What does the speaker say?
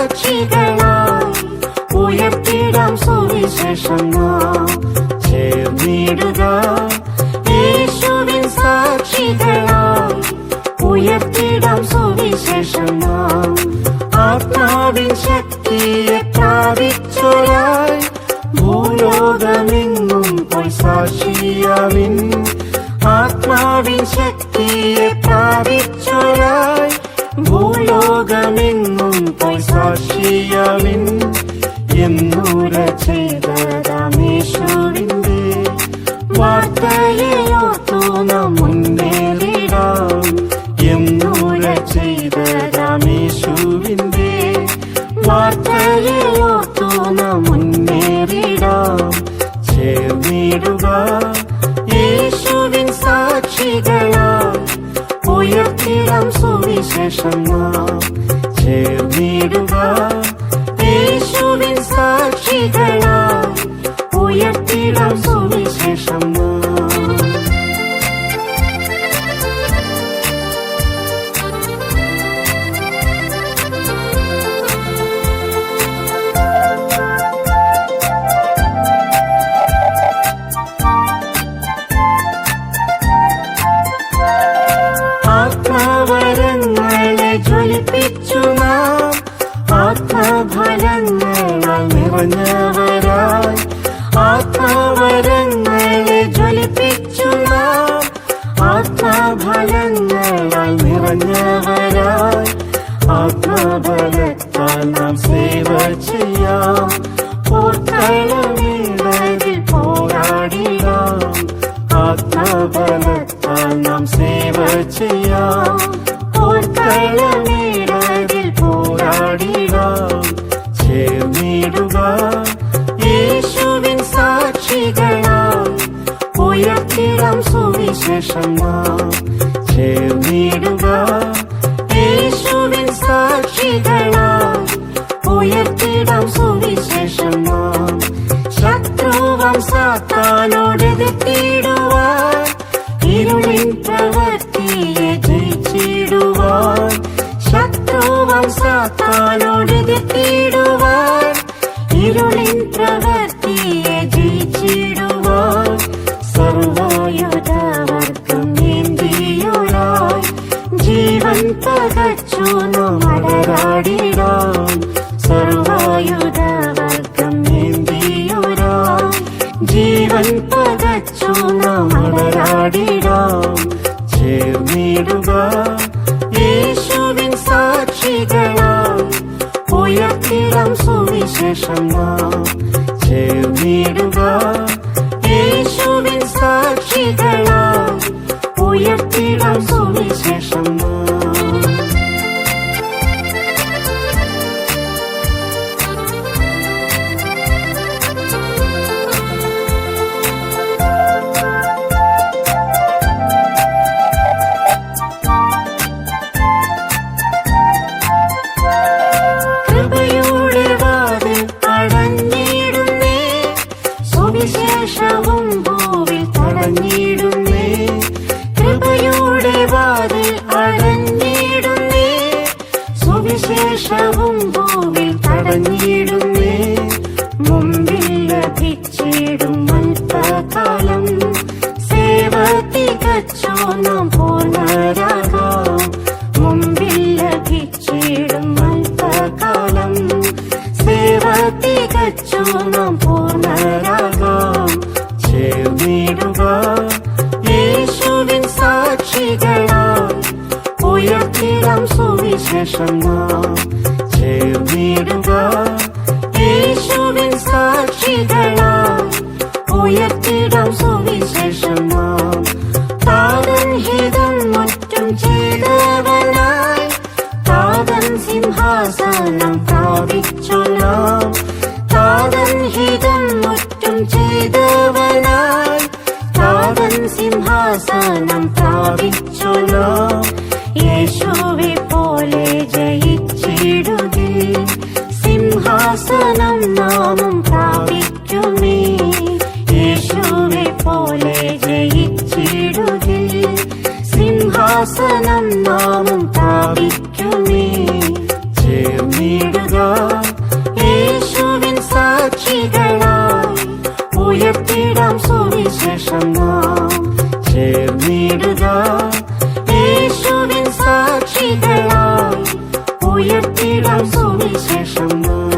സാക്ഷികളായി ഉയർത്തിടാം സുവിശേഷം നാം ചേർന്നിടുക. യേശുവിൻ സാക്ഷികളായി ഉയർത്തിടാം സുവിശേഷം നാം ആത്മാവിൻ ശക്തിയെ പ്രാപിച്ചൊരായി ഭൂലോകമെങ്ങും പോയി സാക്ഷിയാവിൻ. ആത്മാവിൻ ശക്തിയെ ഭൂലോകമെങ്ങും പോയി സാക്ഷിയാവിൻ. എന്നൂര ചെയ്തതാമേശുവിന്റെ വാർത്തയെ ഓർത്തു നാം മുന്നേറിടാം. എന്നൂര ചെയ്തതാമേശുവിന്റെ വാർത്തയെ ഓർത്തു നാം മുന്നേറിടാം. ചേർന്നിടുക യേശുവിൻ സാക്ഷികളാ ഉയർത്തിടം സുവിശേഷം നാം ചേർന്നിടുക യേശുവിൻ സാക്ഷികളായി ഉയർത്തിടാം സുവിശേഷം പോരാടിടാം ചേർന്നിടുക. യേശുവിൻ സാക്ഷികളാം സുവിശേഷം ചേർന്നിടുക. യേശുവിൻ സാക്ഷികളാം ഉയർത്തിടാം സുവിശേഷം ശത്രുവം സാത്താനോട് തീടുവാൻ ഇരുളിൻ പ്രവൃത്തിയെ സാത്താനോട് എതിർത്തിടുവാൻ ഇരുളിൻ പ്രവൃത്തിയെ ജയിച്ചിടുവാൻ. ജീവൻ പകച്ചു മടരാടിടാം സർവായുധവർഗം ഏന്തിയൊരായി ജീവൻ പകച്ചു മടരാടിടാം ചേർന്നിടുക സുവിശേഷം നാം നാം പൂർണരാകാം ചേർന്നിടുക. യേശുവിൻ സാക്ഷികളാം ഉയർത്തിടം സുവിശേഷം നാം ചേർന്നിടുക. യേശുവിൻ സാക്ഷികളാം ഉയർത്തിടം സുവിശേഷം നാം വചനം നാമും പ്രാപിക്കുമേ ചേർന്നിടുക യേശുവിൻ സാക്ഷികളായി ഉയർത്തിടാം സുവിശേഷം നാം ചേർന്നിടുക യേശുവിൻ സാക്ഷികളായി ഉയർത്തിടാം സുവിശേഷം നാം